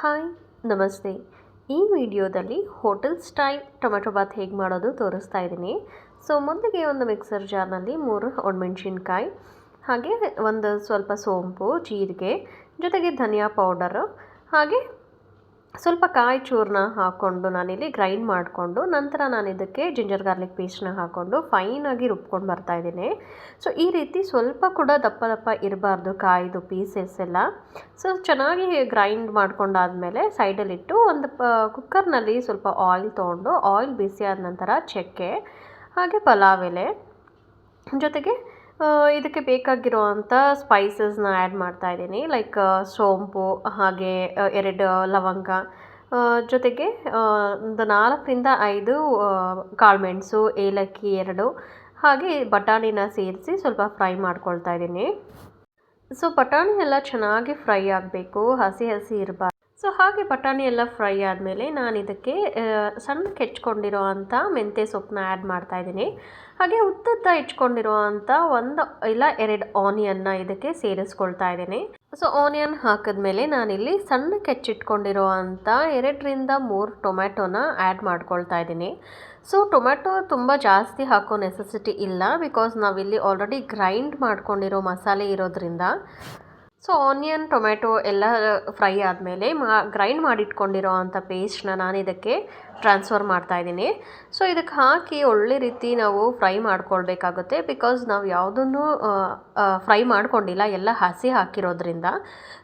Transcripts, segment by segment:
Hi, ನಮಸ್ತೆ. ಈ ವಿಡಿಯೋದಲ್ಲಿ ಹೋಟೆಲ್ ಸ್ಟೈಲ್ ಟೊಮೆಟೊ ಬಾತ್ ಹೇಗೆ ಮಾಡೋದು ತೋರಿಸ್ತಾ ಇದ್ದೀನಿ. ಸೊ, ಮೊದಲಿಗೆ ಒಂದು ಮಿಕ್ಸರ್ ಜಾರ್ನಲ್ಲಿ ಮೂರು ಒಣಮೆಣ್ಸಿನ್ಕಾಯಿ, ಹಾಗೆ ಒಂದು ಸ್ವಲ್ಪ ಸೋಂಪು, ಜೀರಿಗೆ, ಜೊತೆಗೆ ಧನಿಯಾ ಪೌಡರು, ಹಾಗೆ ಸ್ವಲ್ಪ ಕಾಯಿ ಚೂರನ್ನ ಹಾಕ್ಕೊಂಡು ನಾನಿಲ್ಲಿ ಗ್ರೈಂಡ್ ಮಾಡಿಕೊಂಡು ನಂತರ ನಾನು ಇದಕ್ಕೆ ಜಿಂಜರ್ ಗಾರ್ಲಿಕ್ ಪೇಸ್ಟ್ನ ಹಾಕ್ಕೊಂಡು ಫೈನಾಗಿ ರುಬ್ಕೊಂಡು ಬರ್ತಾಯಿದ್ದೀನಿ ಸೊ ಈ ರೀತಿ ಸ್ವಲ್ಪ ಕೂಡ ದಪ್ಪ ದಪ್ಪ ಇರಬಾರ್ದು ಕಾಯಿದು ಪೀಸಸ್ ಎಲ್ಲ. ಸೊ ಚೆನ್ನಾಗಿ ಗ್ರೈಂಡ್ ಮಾಡ್ಕೊಂಡಾದಮೇಲೆ ಸೈಡಲ್ಲಿಟ್ಟು ಒಂದು ಪ ಕುಕ್ಕರ್ನಲ್ಲಿ ಸ್ವಲ್ಪ ಆಯಿಲ್ ತೊಗೊಂಡು ಆಯಿಲ್ ಬಿಸಿ ಆದ ನಂತರ ಚಕ್ಕೆ, ಹಾಗೆ ಪಲಾವ್ ಎಲೆ ಜೊತೆಗೆ ಇದಕ್ಕೆ ಬೇಕಾಗಿರುವಂಥ ಸ್ಪೈಸಸ್ನ ಆ್ಯಡ್ ಮಾಡ್ತಾ ಇದ್ದೀನಿ. ಲೈಕ್ ಸೋಂಪು, ಹಾಗೆ ಎರಡು ಲವಂಗ ಜೊತೆಗೆ ಒಂದು ನಾಲ್ಕರಿಂದ ಐದು ಕಾಳುಮೆಣಸು ಏಲಕ್ಕಿ ಎರಡು, ಹಾಗೆ ಬಟಾಣಿನ ಸೇರಿಸಿ ಸ್ವಲ್ಪ ಫ್ರೈ ಮಾಡ್ಕೊಳ್ತಾ ಇದ್ದೀನಿ. ಸೊ ಬಟಾಣಿ ಎಲ್ಲ ಚೆನ್ನಾಗಿ ಫ್ರೈ ಆಗಬೇಕು, ಹಸಿ ಹಸಿ ಇರಬಾರ್ದು. ಸೊ ಹಾಗೆ ಬಟಾಣಿ ಎಲ್ಲ ಫ್ರೈ ಆದಮೇಲೆ ನಾನು ಇದಕ್ಕೆ ಸಣ್ಣ ಹೆಚ್ಕೊಂಡಿರೋ ಅಂಥ ಮೆಂತ್ಯ ಸೊಪ್ಪನ್ನ ಆ್ಯಡ್ ಮಾಡ್ತಾ ಇದ್ದೀನಿ. ಹಾಗೆ ಉದ್ದುದ್ದ ಹೆಚ್ಕೊಂಡಿರೋ ಅಂಥ ಒಂದು, ಇಲ್ಲ ಎರಡು ಆನಿಯನ್ನ ಇದಕ್ಕೆ ಸೇರಿಸ್ಕೊಳ್ತಾ ಇದ್ದೀನಿ. ಸೊ ಆನಿಯನ್ ಹಾಕಿದ್ಮೇಲೆ ನಾನಿಲ್ಲಿ ಸಣ್ಣ ಕೆಚ್ಚಿಟ್ಕೊಂಡಿರೋ ಅಂಥ ಎರಡರಿಂದ ಮೂರು ಟೊಮ್ಯಾಟೊನ ಆ್ಯಡ್ ಮಾಡ್ಕೊಳ್ತಾ ಇದ್ದೀನಿ. ಸೊ ಟೊಮ್ಯಾಟೊ ತುಂಬ ಜಾಸ್ತಿ ಹಾಕೋ ನೆಸೆಸಿಟಿ ಇಲ್ಲ ಬಿಕಾಸ್ ನಾವಿಲ್ಲಿ ಆಲ್ರೆಡಿ ಗ್ರೈಂಡ್ ಮಾಡ್ಕೊಂಡಿರೋ ಮಸಾಲೆ ಇರೋದ್ರಿಂದ ಸೊ ಆನಿಯನ್ ಟೊಮೆಟೊ ಎಲ್ಲ ಫ್ರೈ ಆದಮೇಲೆ ಮಾ, ಗ್ರೈಂಡ್ ಮಾಡಿಟ್ಕೊಂಡಿರೋ ಅಂಥ ಪೇಸ್ಟ್ನ ನಾನು ಇದಕ್ಕೆ ಟ್ರಾನ್ಸ್ಫರ್ ಮಾಡ್ತಾ ಇದ್ದೀನಿ. ಸೊ ಇದಕ್ಕೆ ಹಾಕಿ ಒಳ್ಳೆ ರೀತಿ ನಾವು ಫ್ರೈ ಮಾಡ್ಕೊಳ್ಬೇಕಾಗುತ್ತೆ ಬಿಕಾಸ್ ನಾವು ಯಾವುದನ್ನು ಫ್ರೈ ಮಾಡ್ಕೊಂಡಿಲ್ಲ, ಎಲ್ಲ ಹಸಿ ಹಾಕಿರೋದ್ರಿಂದ.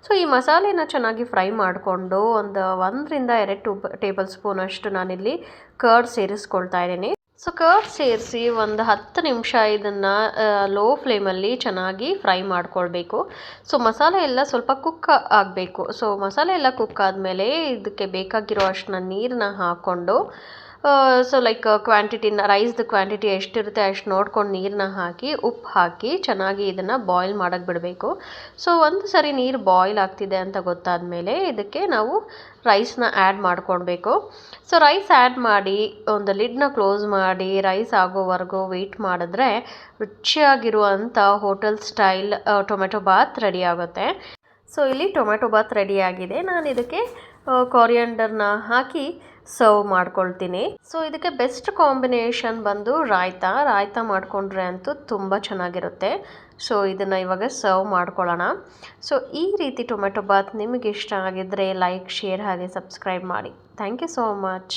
ಸೊ ಈ ಮಸಾಲೆನ ಚೆನ್ನಾಗಿ ಫ್ರೈ ಮಾಡಿಕೊಂಡು ಒಂದು ಒಂದರಿಂದ ಎರಡು ಟೂ ಟೇಬಲ್ ಸ್ಪೂನಷ್ಟು ನಾನಿಲ್ಲಿ ಕರ್ಡ್ ಸೇರಿಸ್ಕೊಳ್ತಾ ಇದ್ದೀನಿ. ಸೊ ಕರ್ಡ್ ಸೇರಿಸಿ ಒಂದು ಹತ್ತು ನಿಮಿಷ ಇದನ್ನು ಲೋ ಫ್ಲೇಮಲ್ಲಿ ಚೆನ್ನಾಗಿ ಫ್ರೈ ಮಾಡಿಕೊಳ್ಬೇಕು. ಸೊ ಮಸಾಲೆ ಎಲ್ಲ ಸ್ವಲ್ಪ ಕುಕ್ ಆಗಬೇಕು. ಸೊ ಮಸಾಲೆ ಎಲ್ಲ ಕುಕ್ ಆದಮೇಲೆ ಇದಕ್ಕೆ ಬೇಕಾಗಿರೋ ಅಷ್ಟನ್ನ ನೀರನ್ನ ಹಾಕ್ಕೊಂಡು ಸೊ ಲೈಕ್ ಕ್ವಾಂಟಿಟಿನ ರೈಸ್ದು ಕ್ವಾಂಟಿಟಿ ಎಷ್ಟಿರುತ್ತೆ ಅಷ್ಟು ನೋಡ್ಕೊಂಡು ನೀರನ್ನ ಹಾಕಿ, ಉಪ್ಪು ಹಾಕಿ ಚೆನ್ನಾಗಿ ಇದನ್ನು ಬಾಯ್ಲ್ ಮಾಡೋಕ್ಕೆ ಬಿಡಬೇಕು. ಸೊ ಒಂದು ಸರಿ ನೀರು ಬಾಯ್ಲ್ ಆಗ್ತಿದೆ ಅಂತ ಗೊತ್ತಾದ ಮೇಲೆ ಇದಕ್ಕೆ ನಾವು ರೈಸ್ನ ಆ್ಯಡ್ ಮಾಡ್ಕೊಳ್ಬೇಕು. ಸೊ ರೈಸ್ ಆ್ಯಡ್ ಮಾಡಿ, ಒಂದು ಲಿಡ್ನ ಕ್ಲೋಸ್ ಮಾಡಿ ರೈಸ್ ಆಗೋವರೆಗೂ ವೆಯ್ಟ್ ಮಾಡಿದ್ರೆ ರುಚಿಯಾಗಿರುವಂಥ hotel style tomato bath ready ಆಗುತ್ತೆ. ಸೊ ಇಲ್ಲಿ ಟೊಮೆಟೊ ಬಾತ್ ರೆಡಿಯಾಗಿದೆ ನಾನು ಇದಕ್ಕೆ ಕೊರಿಯಂಡರ್ನ ಹಾಕಿ ಸರ್ವ್ ಮಾಡ್ಕೊಳ್ತೀನಿ. ಸೊ ಇದಕ್ಕೆ ಬೆಸ್ಟ್ ಕಾಂಬಿನೇಷನ್ ಬಂದು ರಾಯ್ತಾ. ರಾಯ್ತಾ ಮಾಡಿಕೊಂಡ್ರೆ ಅಂತೂ ತುಂಬ ಚೆನ್ನಾಗಿರುತ್ತೆ. ಸೊ ಇದನ್ನು ಇವಾಗ ಸರ್ವ್ ಮಾಡ್ಕೊಳ್ಳೋಣ. ಸೊ ಈ ರೀತಿ ಟೊಮೆಟೊ ಬಾತ್ ನಿಮಗೆ ಇಷ್ಟ ಆಗಿದ್ದರೆ ಲೈಕ್ ಶೇರ್ ಹಾಗೆ ಸಬ್ಸ್ಕ್ರೈಬ್ ಮಾಡಿ. Thank you so much